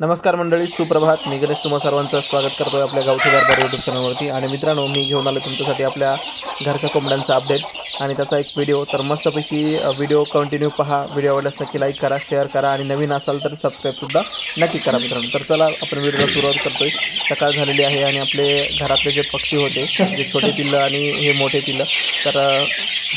नमस्कार मंडळी सुप्रभात. मी गणेश तुम्हा सर्वांचं स्वागत करतोय आपल्या गावठी दरबार यूट्यूब चॅनलवरती आणि मित्रांनो मी घेऊन आलो तुमच्यासाठी आपल्या घरच्या कोंबड्यांचा अपडेट आणि त्याचा एक व्हिडिओ तर मस्तपैकी व्हिडिओ कंटिन्यू पहा. व्हिडिओ आवडल्यास नक्की लाईक करा शेअर करा. आणि नवीन असाल तर सबस्क्राईबसुद्धा नक्की करा मित्रांनो. तर चला आपण व्हिडिओला सुरुवात करतोय. सकाळ झालेली आहे आणि आपले घरातले जे पक्षी होते जे छोटे पिल्लं आणि हे मोठे पिल्लं तर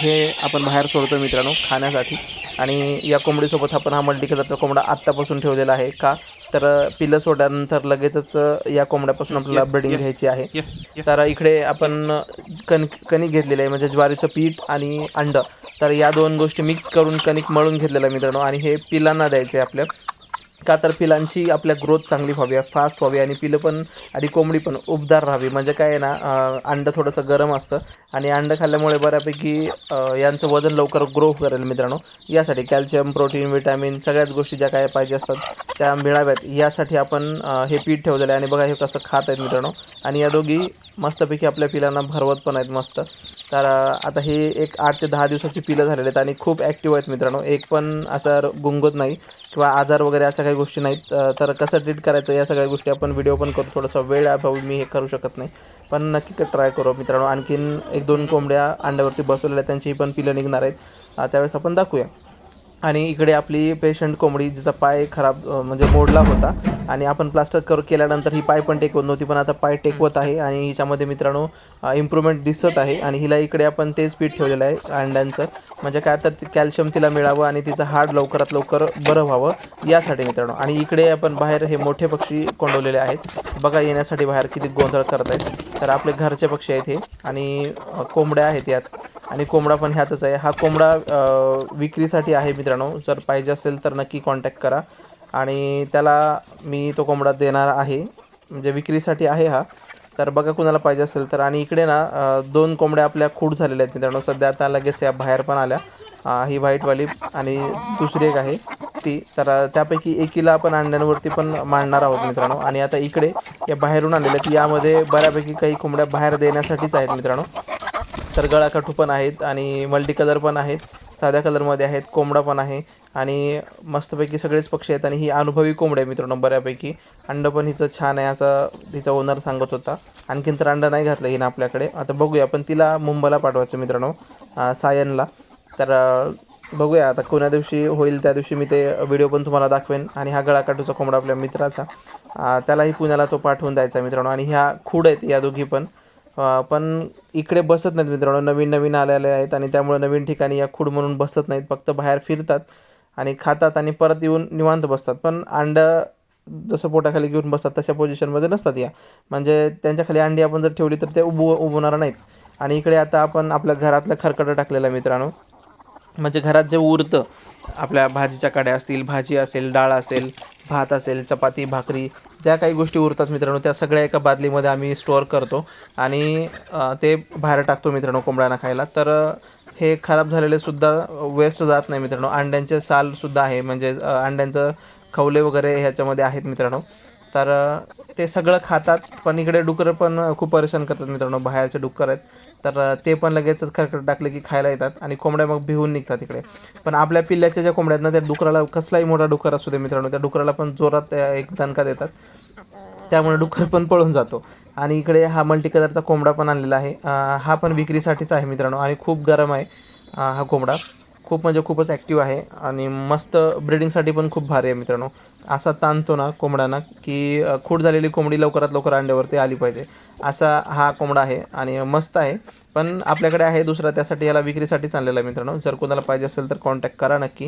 हे आपण बाहेर सोडतो मित्रांनो खाण्यासाठी. आणि या कोंबडीसोबत आपण हा मल्टी कलरचा कोंबडा आत्तापासून ठेवलेला आहे. का? तर पिल्लं सोडल्यानंतर लगेचच या कोंबड्यापासून आपल्याला ब्रिडिंग घ्यायची आहे. तर इकडे आपण कण कणिक घेतलेली आहे म्हणजे ज्वारीचं पीठ आणि अंड. तर या दोन गोष्टी मिक्स करून कणिक मळून घेतलेलं आहे मित्रांनो. आणि हे पिलांना द्यायचं आहे आपल्या का तर पिलांची आपल्या ग्रोथ चांगली व्हावी फास्ट व्हावी आणि पिलं पण आणि कोंबडी पण उबदार राहावी. म्हणजे काय आहे ना अंडं थोडंसं गरम असतं आणि अंडं खाल्ल्यामुळे बऱ्यापैकी यांचं वजन लवकर ग्रो करेल मित्रांनो. यासाठी कॅल्शियम प्रोटीन विटॅमिन सगळ्याच गोष्टी ज्या काय पाहिजे असतात त्या मिळाव्यात. यासाठी आपण हे पीठ ठेवलेलं आहे आणि बघा हे कसं खात आहेत मित्रांनो. आणि या दोघी मस्तपैकी आपल्या पिलांना भरवत पण आहेत मस्त. तर आता ही एक आठ ते दहा दिवसाची पिलं झालेली आहेत आणि खूप ॲक्टिव्ह आहेत मित्रांनो. एक पण असं गुंगत नाही किंवा आजार वगैरे अशा काही गोष्टी नाहीत. तर कसं ट्रीट करायचं या सगळ्या गोष्टी आपण व्हिडिओ पण करू थोडासा वेळ अभावी मी हे करू शकत नाही. पण नक्की ट्राय करू मित्रांनो. आणखीन एक दोन कोंबड्या अंड्यावरती बसवलेल्या आहेत. त्यांचीही पण पिलं निघणार आहेत. त्यावेळेस आपण दाखवूया. आणि इकडे आपली पेशंट कोंबडी जिचा पाय खराब म्हणजे मोडला होता आणि आपण प्लास्टर कर केल्यानंतर ही पाय पण टेकवत नव्हती पण आता पाय टेकवत आहे आणि हिच्यामध्ये मित्रांनो इम्प्रूव्हमेंट दिसत आहे आणि हिला इकडे आपण तेच पीठ ठेवलेलं आहे अंड्यांचं. म्हणजे काय तर कॅल्शियम तिला मिळावं आणि तिचं हाड लवकरात लवकर बरं व्हावं यासाठी मित्रांनो. आणि इकडे आपण बाहेर हे मोठे पक्षी कोंडवलेले आहेत. बघा येण्यासाठी बाहेर किती गोंधळ करत आहेत तर आपले घरचे पक्षी आहेत हे आणि कोंबड्या आहेत यात. आणि कोंबडा पण ह्यातच आहे. हा कोंबडा विक्रीसाठी आहे मित्रांनो. जर पाहिजे असेल तर नक्की कॉन्टॅक्ट करा. आणि त्याला मी तो कोंबडा देणार आहे. म्हणजे विक्रीसाठी आहे हा. तर बघा कुणाला पाहिजे असेल तर. आणि इकडे ना दोन कोंबड्या आपल्या खूड झालेल्या आहेत मित्रांनो. सध्या आता लगेच या बाहेर पण आल्या. ही व्हाईटवाली आणि दुसरी एक आहे ती. तर त्यापैकी एकीला आपण अंड्यांवरती पण मांडणार आहोत मित्रांनो. आणि आता इकडे या बाहेरून आलेल्या आहेत. यामध्ये बऱ्यापैकी काही कोंबड्या बाहेर देण्यासाठीच आहेत मित्रांनो. तर गळाकाठू पण आहेत आणि मल्टी कलर पण आहेत साध्या कलरमध्ये आहेत कोंबडा पण आहे आणि मस्तपैकी सगळेच पक्षी आहेत आणि ही अनुभवी कोंबडी आहे मित्रांनो बऱ्यापैकी. अंडं पण हिचं छान आहे असं तिचा ओनर सांगत होता. आणखीन तर अंडं नाही घातलं हिनं आपल्याकडे. आता बघूया पण तिला मुंबईला पाठवायचं मित्रांनो सायनला. तर बघूया आता कोण्या दिवशी होईल त्या दिवशी मी ते व्हिडिओ पण तुम्हाला दाखवेन आणि हा गळाकाठूचा कोंबडा आपल्या मित्राचा त्यालाही पुण्याला तो पाठवून द्यायचा मित्रांनो. आणि ह्या खूड आहेत या दोघी पण. पण इकडे बसत नाहीत मित्रांनो. नवीन नवीन आलेले आहेत आणि त्यामुळे नवीन ठिकाणी या खूड म्हणून बसत नाहीत. फक्त बाहेर फिरतात आणि खातात आणि परत येऊन निवांत बसतात. पण अंडं जसं पोटाखाली घेऊन बसतात तशा पोझिशनमध्ये नसतात या. म्हणजे त्यांच्याखाली अंडी आपण जर ठेवली तर ते उभू उभवणार नाहीत. आणि इकडे आता आपण आपल्या घरातलं खरकटं टाकलेलं आहे मित्रांनो. म्हणजे घरात जे उरतं आपल्या भाजीच्या काड्या असतील भाजी असेल डाळ असेल भात असेल चपाती भाकरी ज्या काही गोष्टी उरतात मित्रांनो त्या सगळ्या एका बादलीमध्ये आम्ही स्टोअर करतो. आणि ते बाहेर टाकतो मित्रांनो कोंबड्यांना खायला. तर हे खराब झालेले सुद्धा वेस्ट जात नाही मित्रांनो. अंड्यांचे सालसुद्धा आहे. म्हणजे अंड्यांचं खवले वगैरे ह्याच्यामध्ये आहेत मित्रांनो. तर ते सगळं खातात पण इकडे डुकरं पण खूप परेशान करतात मित्रांनो. बाहेरचे डुक्कर आहेत. तर ते पण लगेचच खरकट टाकले की खायला येतात आणि कोंबड्या मग भिवून निघतात इकडे पण आपल्या पिल्ल्याच्या ज्या कोंबड्या आहेत ना त्या डुकराला कसलाही मोठा डुकर असू दे मित्रांनो त्या डुकराला पण जोरात त्या एक दणका देतात. त्यामुळे डुक्कर पण पळून जातो. आणि इकडे हा मल्टी कलरचा कोंबडा पण आणलेला आहे. हा पण विक्रीसाठीच आहे मित्रांनो आणि खूप गरम आहे हा कोंबडा. खूप म्हणजे खूपच ॲक्टिव्ह आहे आणि मस्त ब्रिडिंगसाठी पण खूप भारी आहे मित्रांनो. असा ताणतो ना कोंबड्यांना की खूड खूट झालेली कोंबडी लवकरात लवकर अंड्यावरती आली पाहिजे. असा हा कोंबडा आहे आणि मस्त आहे. पण आपल्याकडे आहे दुसरा त्यासाठी याला विक्रीसाठीच आणलेला आहे मित्रांनो. जर कोणाला पाहिजे असेल तर कॉन्टॅक्ट करा नक्की.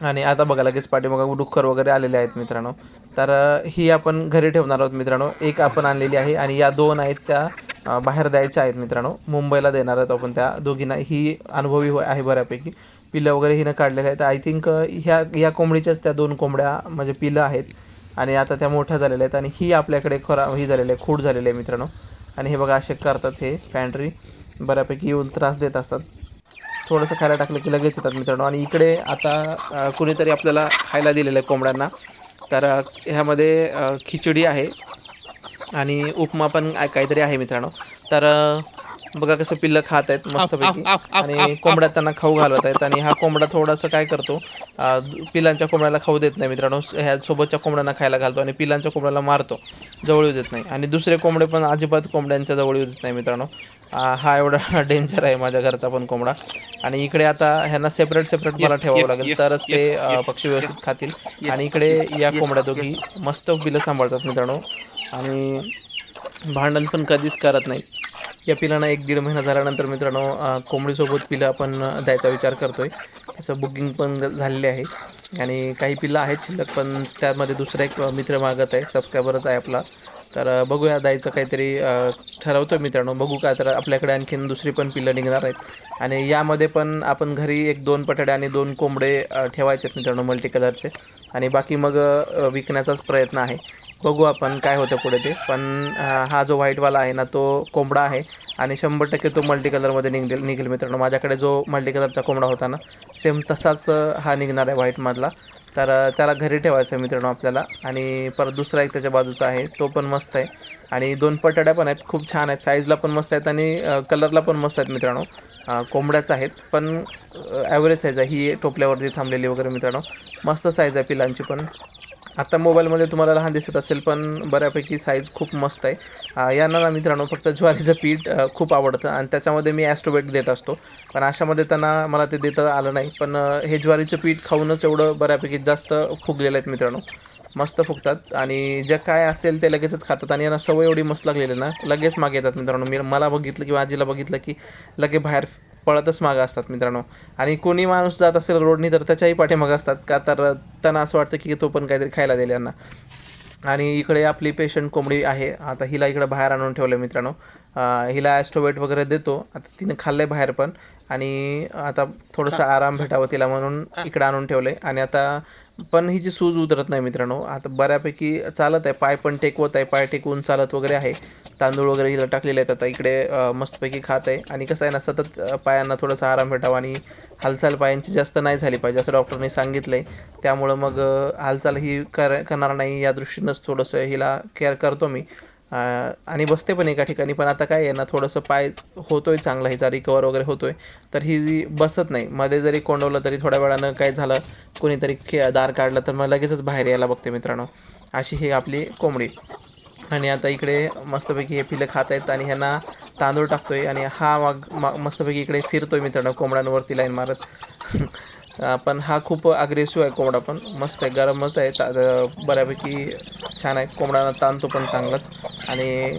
आणि आता बघा लगेच पाठीमागा डुक्कर वगैरे आलेले आहेत मित्रांनो. तर ही आपण घरी ठेवणार आहोत मित्रांनो. एक आपण आणलेली आहे आणि या दोन आहेत त्या बाहेर द्यायच्या आहेत मित्रांनो. मुंबईला देणार आहोत आपण त्या दोघींना. ही अनुभवी हो- आहे बऱ्यापैकी. पिलं वगैरे हिनं काढलेल्या आहेत. आय थिंक ह्या ह्या कोंबडीच्याच त्या दोन कोंबड्या म्हणजे पिलं आहेत. आणि आता त्या मोठ्या झालेल्या आहेत आणि ही आपल्याकडे खरा ही झालेली आहे खूट झालेली आहे मित्रांनो. आणि हे बघा असे करतात हे पॅन्ट्री बऱ्यापैकी येऊन त्रास देत असतात. थोडंसं खायला टाकलं की लगेच येतात मित्रांनो. आणि इकडे आता कुणीतरी आपल्याला खायला दिलेलं आहे कोंबड्यांना. तर ह्यामध्ये खिचडी आहे. आणि उपमा पण काहीतरी आहे मित्रांनो. तर बघा कसं पिल्लं खात आहेत मस्तपैकी. आणि कोंबड्या त्यांना खाऊ घालत आहेत. आणि हा कोंबडा थोडासा काय करतो पिलांच्या कोंबड्याला खाऊ देत नाही मित्रांनो. ह्या सोबतच्या कोंबड्यांना खायला घालतो आणि पिलांच्या कोंबड्याला मारतो. जवळ येऊ देत नाही. आणि दुसरे कोंबडे पण अजिबात कोंबड्यांच्या जवळ येऊ देत नाही मित्रांनो. हा एवढा डेंजर आहे माझ्या घरचा पण कोंबडा. आणि इकडे आता ह्यांना सेपरेट सेपरेट मला ठेवावं लागेल. तरच ते पक्षी व्यवस्थित खातील. आणि इकडे या कोंबड्या दोघी मस्त पिलं सांभाळतात मित्रांनो. आणि भांडण पण कधीच करत नाही या पिलांना एक दीड महिना झाल्यानंतर मित्रांनो कोंबडीसोबत पिलं आपण द्यायचा विचार करतोय. तसं बुकिंग पण झालेली झालेले आहे. आणि काही पिल्लं आहेत शिल्लक पण त्यामध्ये दुसरा एक मित्र मागत आहे. सबस्क्रायबरच आहे आपला. तर बघूया द्यायचं काहीतरी ठरवतो ठरवतोय मित्रांनो. बघू काय तर आपल्याकडे आणखीन दुसरी पण पिल्लं निघणार आहेत. आणि यामध्ये पण आपण घरी एक दोन पटाडे आणि दोन कोंबडे ठेवायचे आहेत मित्रांनो मल्टी कलरचे आणि बाकी मग विकण्याचाच प्रयत्न आहे. बघू आपण काय होतं पुढे ते. पण हा जो व्हाईटवाला आहे ना तो कोंबडा आहे आणि शंभर टक्के तो मल्टी कलरमध्ये निघेल निघेल मित्रांनो. माझ्याकडे जो मल्टी कलरचा कोंबडा होता ना सेम तसाच हा निघणार आहे व्हाईटमधला. तर त्याला घरी ठेवायचं आहे मित्रांनो आपल्याला. आणि परत दुसरा एक त्याच्या बाजूचा आहे तो पण मस्त आहे. आणि दोन पटाड्या पण आहेत खूप छान आहेत. साईजला पण मस्त आहेत आणि कलरला पण मस्त आहेत मित्रांनो. कोंबड्याच आहेत पण ॲव्हरेज साईज आहे. ही टोपल्यावरती थांबलेली वगैरे मित्रांनो. मस्त साईज आहे पिलांची पण. आता मोबाईलमध्ये तुम्हाला लहान दिसत असेल पण बऱ्यापैकी साईज खूप मस्त आहे. यांना ना मित्रांनो फक्त ज्वारीचं पीठ खूप आवडतं. आणि त्याच्यामध्ये मी ॲस्ट्रोबेट देत असतो. पण अशामध्ये त्यांना मला ते देता आलं नाही. पण हे ज्वारीचं पीठ खाऊनच एवढं बऱ्यापैकी जास्त फुगलेलं आहेत मित्रांनो. मस्त फुगतात. आणि जे काय असेल ते लगेचच खातात. आणि यांना सवय एवढी मस्त लागलेली ना लगेच मागे येतात मित्रांनो. मी मला बघितलं किंवा आजीला बघितलं की लगे बाहेर पळतच मागं असतात मित्रांनो. आणि कोणी माणूस जात असेल रोडनी तर त्याच्याही पाठीमागं असतात. का तर त्यांना असं वाटतं की तो पण काहीतरी खायला देईल यांना. आणि इकडे आपली पेशंट कोंबडी आहे. आता हिला इकडे बाहेर आणून ठेवलं मित्रांनो. हिला ॲस्ट्रोवेट वगैरे देतो. आता तिने खाल्लं बाहेर पण. आणि आता थोडंसं आराम भेटावं तिला म्हणून इकडे आणून ठेवलं आहे आणि आता पण ही जी सूज उतरत नाही मित्रांनो आता बऱ्यापैकी चालत आहे. पाय पण टेकवत आहे पाय टेकवून चालत वगैरे आहे. तांदूळ वगैरे हिला टाकलेले आहेत. आता इकडे मस्तपैकी खात आहे. आणि कसं आहे ना सतत पायांना थोडासा आराम भेटावा आणि हालचाल पायांची जास्त नाही झाली पाहिजे असं डॉक्टरने सांगितलं आहे त्यामुळं मग हालचाल ही कर करणार नाही. या दृष्टीनंच थोडंसं हिला केअर करतो मी. आणि बसते पण एका ठिकाणी. पण आता काय आहे ना थोडंसं पाय होतोय चांगला हिचा रिकवर वगैरे होतोय. तर ही जी बसत नाही मध्ये जरी कोंडवलं तरी थोड्या वेळानं काय झालं कोणीतरी खे दार काढलं तर मग लगेचच बाहेर यायला बघते मित्रांनो. अशी ही आपली कोंबडी. आणि आता इकडे मस्तपैकी हे पिलं खात आहेत आणि ह्यांना तांदूळ टाकतोय. आणि हा मग मस्तपैकी इकडे फिरतोय मित्रांनो कोंबड्यांवरती लाईन मारत. पण हा खूप अग्रेसिव्ह आहे कोंबडा पण. मस्त आहे गरमच आहे. ता- बऱ्यापैकी छान आहे. कोंबड्याला ताणतो पण चांगलाच. आणि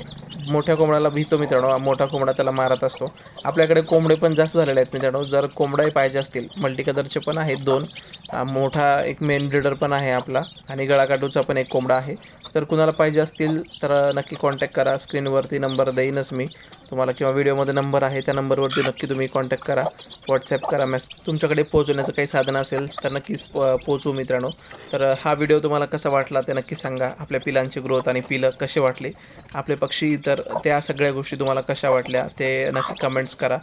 मोठ्या कोंबड्याला भीतो मित्रांनो. मोठा कोंबडा त्याला मारत असतो. आपल्याकडे कोंबडे पण जास्त झालेले आहेत मित्रांनो. जर कोंबडाही पाहिजे असतील मल्टी कलरचे पण आहेत दोन. मोठा एक मेन ब्रिडर पण आहे आपला आणि गळाकाटूचा पण एक कोंबडा आहे. तर कुणाला पाहिजे असतील तर नक्की कॉन्टॅक्ट करा. स्क्रीनवरती नंबर देईनच मी तुम्हाला किंवा व्हिडिओमध्ये नंबर आहे त्या नंबरवरती नक्की तुम्ही कॉन्टॅक्ट करा. व्हॉट्सॲप करा मॅस तुमच्याकडे पोहोचवण्याचं काही साधन असेल तर नक्कीच प- पोहोचू मित्रांनो. तर हा व्हिडिओ तुम्हाला कसा वाटला ते नक्की सांगा. आपल्या पिलांची ग्रोथ आणि पिलं कसे वाटले? आपले पक्षी तर त्या सगळ्या गोष्टी तुम्हाला कशा वाटल्या ते नक्की कमेंट्स करा.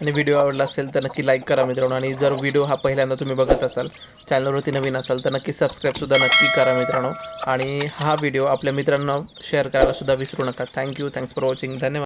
आणि व्हिडिओ आवडला असेल तर नक्की लाईक करा मित्रांनो. आणि जर व्हिडिओ हा पहिल्यांदा तुम्ही बघत असाल चॅनलवरती नवीन असाल तर नक्की सबस्क्राईबसुद्धा नक्की करा मित्रांनो. आणि हा व्हिडिओ आपल्या मित्रांना शेअर करायला सुद्धा विसरू नका. थँक्यू थँक्स फॉर वॉचिंग धन्यवाद.